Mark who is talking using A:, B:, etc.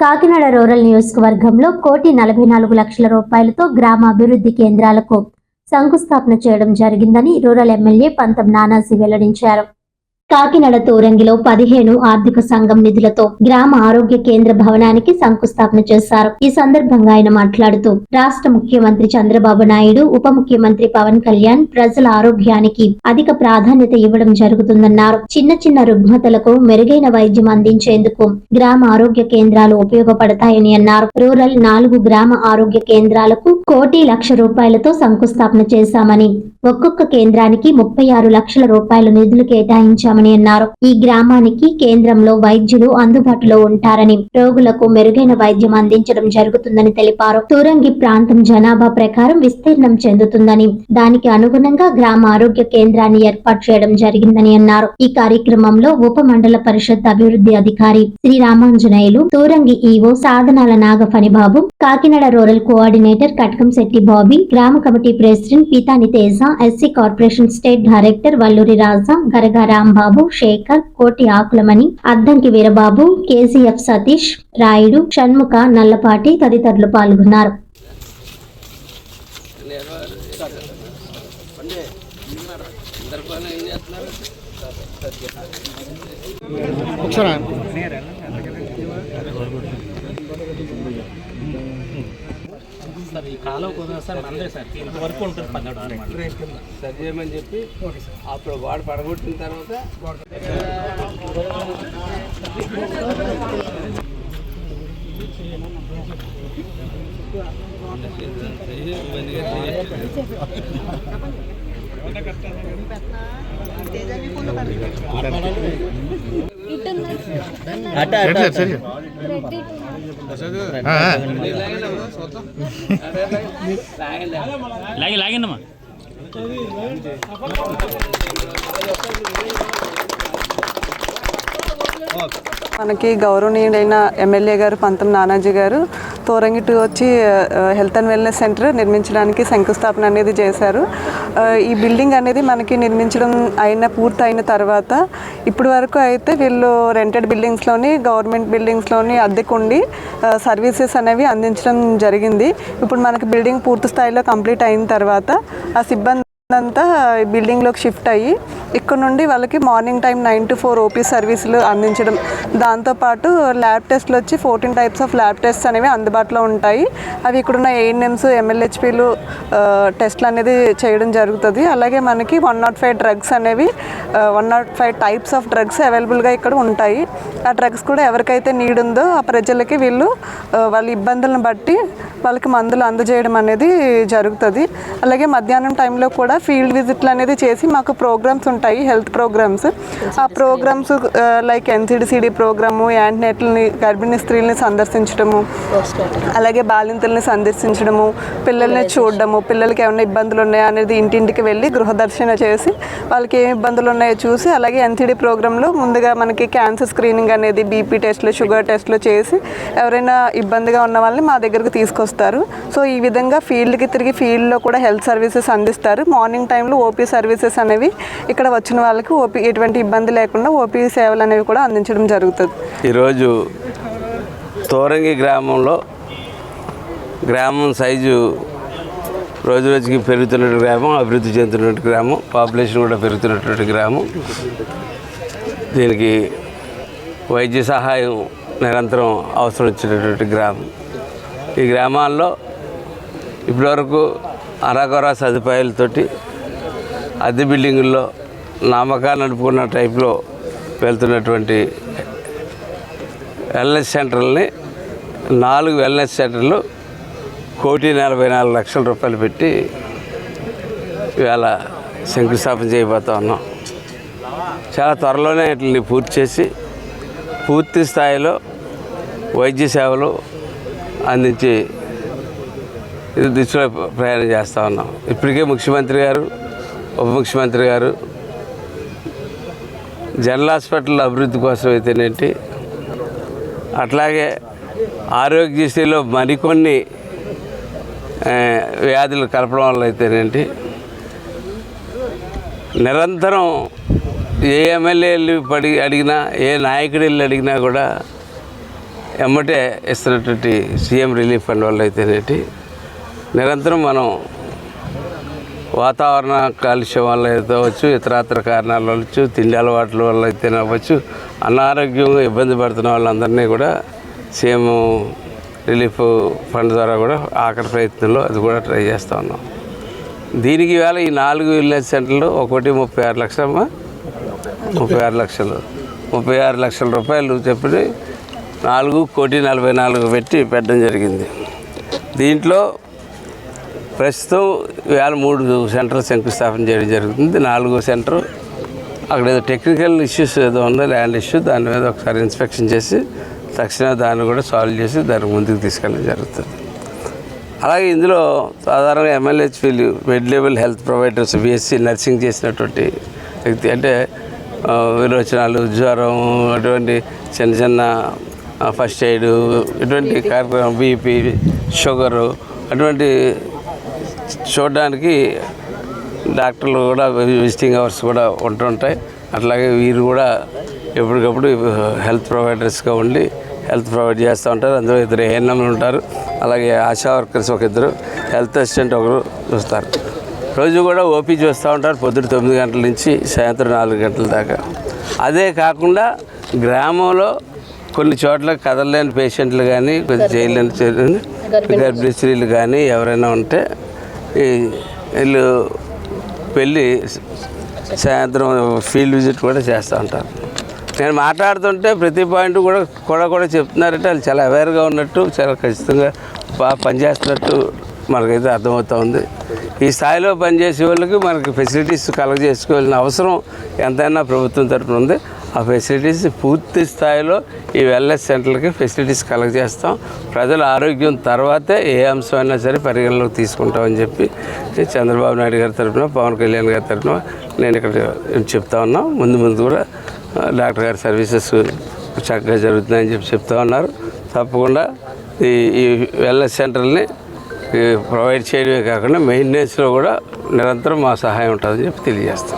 A: Kakinada rural నియోజకవర్గంలో కోటి నలభై నాలుగు లక్షల రూపాయలతో గ్రామ అభివృద్ధి కేంద్రాలకు శంకుస్థాపన చేయడం జరిగిందని రూరల్ ఎమ్మెల్యే పంతం నానాజీ వెల్లడించారు. కాకినాడ తూరంగిలో పదిహేను ఆర్థిక సంఘం నిధులతో గ్రామ ఆరోగ్య కేంద్ర భవనానికి శంకుస్థాపన చేశారు. ఈ సందర్భంగా ఆయన మాట్లాడుతూ రాష్ట్ర ముఖ్యమంత్రి చంద్రబాబు నాయుడు ఉప ముఖ్యమంత్రి పవన్ కళ్యాణ్ ప్రజల ఆరోగ్యానికి అధిక ప్రాధాన్యత ఇవ్వడం జరుగుతుందన్నారు. చిన్న చిన్న రుగ్మతలకు మెరుగైన వైద్యం అందించేందుకు గ్రామ ఆరోగ్య కేంద్రాలు ఉపయోగపడతాయని అన్నారు. రూరల్ నాలుగు గ్రామ ఆరోగ్య కేంద్రాలకు కోటి లక్ష రూపాయలతో శంకుస్థాపన చేశామని ఒక్కొక్క కేంద్రానికి ముప్పై ఆరు లక్షల రూపాయల నిధులు కేటాయించామని అన్నారు. ఈ గ్రామానికి కేంద్రంలో వైద్యులు అందుబాటులో ఉంటారని రోగులకు మెరుగైన వైద్యం అందించడం జరుగుతుందని తెలిపారు. తూరంగి ప్రాంతం జనాభా ప్రకారం విస్తీర్ణం చెందుతుందని దానికి అనుగుణంగా గ్రామ ఆరోగ్య కేంద్రాన్ని ఏర్పాటు చేయడం జరిగిందని అన్నారు. ఈ కార్యక్రమంలో ఉప మండల పరిషత్ అభివృద్ధి అధికారి Shri Ramanjaneyulu Turangi EO Sadhanala Nagaphanibabu Kakinada rural coordinator Katakam Shetty Bobby గ్రామ committee president Peethani Teja SC corporation state director Valluri Raja Garaga Rambabu Shekhar Koti Akulamani Addanki Veerababu KCF Satish Rayudu Shanmukha Nallapati తదితరులు పాల్గొన్నారు.
B: Sir ఈ కాలువ కుదరదు sir మందే sir. ఇంతవరకు ఉంటుంది పన్నెండు
C: సరి చేయమని చెప్పి అప్పుడు వాడు పడగొట్టిన తర్వాత
D: సరే సరే ఆ, ఆ.
B: లాగి లాగిందమ్మా
E: మనకి గౌరవనీయుడైన ఎమ్మెల్యే గారు పంతం నానాజీ గారు తోరంగి వచ్చి హెల్త్ అండ్ వెల్నెస్ సెంటర్ నిర్మించడానికి శంకుస్థాపన అనేది చేశారు. ఈ బిల్డింగ్ అనేది మనకి నిర్మించడం అయిన పూర్తి అయిన తర్వాత ఇప్పటి వరకు అయితే వీళ్ళు రెంటెడ్ బిల్డింగ్స్లోని గవర్నమెంట్ బిల్డింగ్స్లోని అద్దెకుండి సర్వీసెస్ అనేవి అందించడం జరిగింది. ఇప్పుడు మనకి బిల్డింగ్ పూర్తి స్థాయిలో కంప్లీట్ అయిన తర్వాత ఆ సిబ్బంది అంతా బిల్డింగ్లోకి షిఫ్ట్ అయ్యి ఇక్కడ నుండి వాళ్ళకి morning time nine to four O P సర్వీసులు అందించడం. దాంతోపాటు ల్యాబ్ టెస్ట్లు వచ్చి fourteen types of lab test అనేవి అందుబాటులో ఉంటాయి. అవి ఇక్కడున్న ఏఎన్ఎమ్స్ ఎంఎల్హెచ్పీలు టెస్ట్లు అనేది చేయడం జరుగుతుంది. అలాగే మనకి వన్ నాట్ ఫైవ్ డ్రగ్స్ అనేవి one not five types of drugs అవైలబుల్గా ఇక్కడ ఉంటాయి. ఆ డ్రగ్స్ కూడా ఎవరికైతే నీడ్ ఉందో ఆ ప్రజలకి వీళ్ళు వాళ్ళ ఇబ్బందులను బట్టి వాళ్ళకి మందులు అందజేయడం అనేది జరుగుతుంది. అలాగే మధ్యాహ్నం టైంలో కూడా ఫీల్డ్ విజిట్లు అనేది చేసి మాకు ప్రోగ్రామ్స్ ఉంటాయి. Health programs. ఆ programs like N C D C D program యాంటీనేట్లని గర్భిణీ స్త్రీలని సందర్శించడము అలాగే బాలింతల్ని సందర్శించడము పిల్లల్ని చూడడము పిల్లలకి ఏమైనా ఇబ్బందులు ఉన్నాయా అనేది ఇంటింటికి వెళ్ళి గృహదర్శన చేసి వాళ్ళకి ఏమి ఇబ్బందులు ఉన్నాయో చూసి అలాగే ఎన్సిడి ప్రోగ్రాంలో ముందుగా మనకి క్యాన్సర్ స్క్రీనింగ్ అనేది బీపీ టెస్ట్లు షుగర్ టెస్ట్లు చేసి ఎవరైనా ఇబ్బందిగా ఉన్న వాళ్ళని మా దగ్గరకు తీసుకొస్తారు. సో ఈ విధంగా ఫీల్డ్కి తిరిగి ఫీల్డ్లో కూడా హెల్త్ సర్వీసెస్ అందిస్తారు. మార్నింగ్ టైంలో ఓపీ సర్వీసెస్ అనేవి ఇక్కడ వచ్చిన వాళ్ళకి ఓపీ ఎటువంటి ఇబ్బంది లేకుండా ఓపీ సేవలు అనేవి కూడా అందించడం జరుగుతుంది.
C: ఈరోజు తోరంగి గ్రామంలో గ్రామం సైజు రోజు రోజుకి పెరుగుతున్నటువంటి గ్రామం అభివృద్ధి చెందుతున్నటువంటి గ్రామం పాపులేషన్ కూడా పెరుగుతున్నటువంటి గ్రామం. దీనికి వైద్య సహాయం నిరంతరం అవసరం వచ్చినటువంటి గ్రామం. ఈ గ్రామాల్లో ఇప్పటివరకు అరాకొరా సదుపాయాలతోటి అద్దె బిల్డింగుల్లో నామకాలు నడుపుకున్న టైప్లో వెళ్తున్నటువంటి వెల్నెస్ సెంటర్లని నాలుగు వెల్నెస్ సెంటర్లు కోటి నలభై నాలుగు లక్షల రూపాయలు పెట్టి ఇవాళ శంకుస్థాపన చేయబోతా ఉన్నాం. చాలా త్వరలోనే వీటిని పూర్తి చేసి పూర్తి స్థాయిలో వైద్య సేవలు అందించి దృష్టిలో దిశలో ప్రయాణం చేస్తూ ఉన్నాం. ఇప్పటికే ముఖ్యమంత్రి గారు ఉప ముఖ్యమంత్రి గారు జనరల్ హాస్పిటల్ అభివృద్ధి కోసం అయితేనేంటి అట్లాగే ఆరోగ్యశ్రీలో మరికొన్ని వ్యాధులు కలపడం వల్ల అయితేనేంటి నిరంతరం ఏ ఎమ్మెల్యేలు పడి అడిగినా ఏ నాయకుడు వెళ్ళి అడిగినా కూడా ఎమ్మటే ఇస్తున్నటువంటి సీఎం రిలీఫ్ ఫండ్ వల్ల అయితేనేటి నిరంతరం మనం వాతావరణ కాలుష్యం వల్ల అయితే అవ్వచ్చు ఇతరాతర కారణాల వల్ల తిండి అలవాట్ల వల్ల అయితే అవ్వచ్చు. అనారోగ్యంగా ఇబ్బంది పడుతున్న వాళ్ళందరినీ కూడా సీఎం రిలీఫ్ ఫండ్ ద్వారా కూడా ఆఖరి ప్రయత్నంలో అది కూడా ట్రై చేస్తూ ఉన్నాం. దీనికి వేళ ఈ నాలుగు విలేజ్ సెంటర్లు ఒకటి ముప్పై ఆరు లక్షలమ్మా ముప్పై ఆరు లక్షలు. ముప్పై ఆరు లక్షల రూపాయలు చెప్పి నాలుగు కోటి నలభై నాలుగు పెట్టి పెట్టడం జరిగింది. దీంట్లో ప్రస్తుతం వేల మూడు సెంటర్ శంకుస్థాపన చేయడం జరుగుతుంది. నాలుగో సెంటర్ అక్కడ ఏదో టెక్నికల్ ఇష్యూస్ ఏదో ఉందో ల్యాండ్ ఇష్యూ దాని మీద ఒకసారి ఇన్స్పెక్షన్ చేసి తక్షణమే దాన్ని కూడా సాల్వ్ చేసి దాన్ని ముందుకు తీసుకెళ్ళడం జరుగుతుంది. అలాగే ఇందులో సాధారణంగా ఎమ్మెల్యేహెచ్పీలు mid level health providers BSc nursing చేసినటువంటి వ్యక్తి అంటే విరోచనాలు జ్వరం అటువంటి చిన్న చిన్న ఫస్ట్ ఎయిడ్ ఇటువంటి కార్యక్రమం బీపీ షుగరు అటువంటి చూడడానికి డాక్టర్లు కూడా విజిటింగ్ అవర్స్ కూడా ఉంటుంటాయి. అట్లాగే వీరు కూడా ఎప్పటికప్పుడు హెల్త్ ప్రొవైడర్స్గా ఉండి హెల్త్ ప్రొవైడ్ చేస్తూ ఉంటారు. అందులో ఇద్దరు ఏఎన్ఎంలు ఉంటారు. అలాగే ఆశా వర్కర్స్ ఒక ఇద్దరు హెల్త్ అసిస్టెంట్ ఒకరు చూస్తారు. రోజు కూడా ఓపీ చూస్తూ ఉంటారు. పొద్దున్న తొమ్మిది గంటల నుంచి సాయంత్రం నాలుగు గంటల దాకా. అదే కాకుండా గ్రామంలో కొన్ని చోట్ల కదలలేని పేషెంట్లు కానీ కొంచెం చేయలేని గర్భిణీ స్త్రీలు కానీ ఎవరైనా ఉంటే వీళ్ళు పెళ్ళి సాయంత్రం ఫీల్డ్ విజిట్ కూడా చేస్తూ ఉంటారు. నేను మాట్లాడుతుంటే ప్రతి పాయింట్ కూడా కూడా కూడా చెప్తున్నారంటే వాళ్ళు చాలా అవేర్గా ఉన్నట్టు చాలా ఖచ్చితంగా బాగా పనిచేస్తున్నట్టు మనకైతే అర్థమవుతూ ఉంది. ఈ స్థాయిలో పనిచేసే వాళ్ళకి మనకి ఫెసిలిటీస్ కలగజేసుకోవాల్సిన అవసరం ఎంతైనా ప్రభుత్వం తరఫున ఉంది. ఆ ఫెసిలిటీస్ పూర్తి స్థాయిలో ఈ వెల్నెస్ సెంటర్లకి ఫెసిలిటీస్ కలెక్ట్ చేస్తాం. ప్రజల ఆరోగ్యం తర్వాతే ఏ అంశమైనా సరే పరిగణలోకి తీసుకుంటామని చెప్పి చంద్రబాబు నాయుడు గారి తరఫున పవన్ కళ్యాణ్ గారి తరపున నేను ఇక్కడ చెప్తా ఉన్నాం. ముందు ముందు కూడా డాక్టర్ గారి సర్వీసెస్ చక్కగా జరుగుతున్నాయని చెప్పి చెప్తా ఉన్నారు. తప్పకుండా ఈ ఈ వెల్నెస్ సెంటర్ని ఈ ప్రొవైడ్ చేయడమే కాకుండా మెయింటెనెన్స్లో కూడా నిరంతరం మా సహాయం ఉంటుందని చెప్పి తెలియజేస్తాం.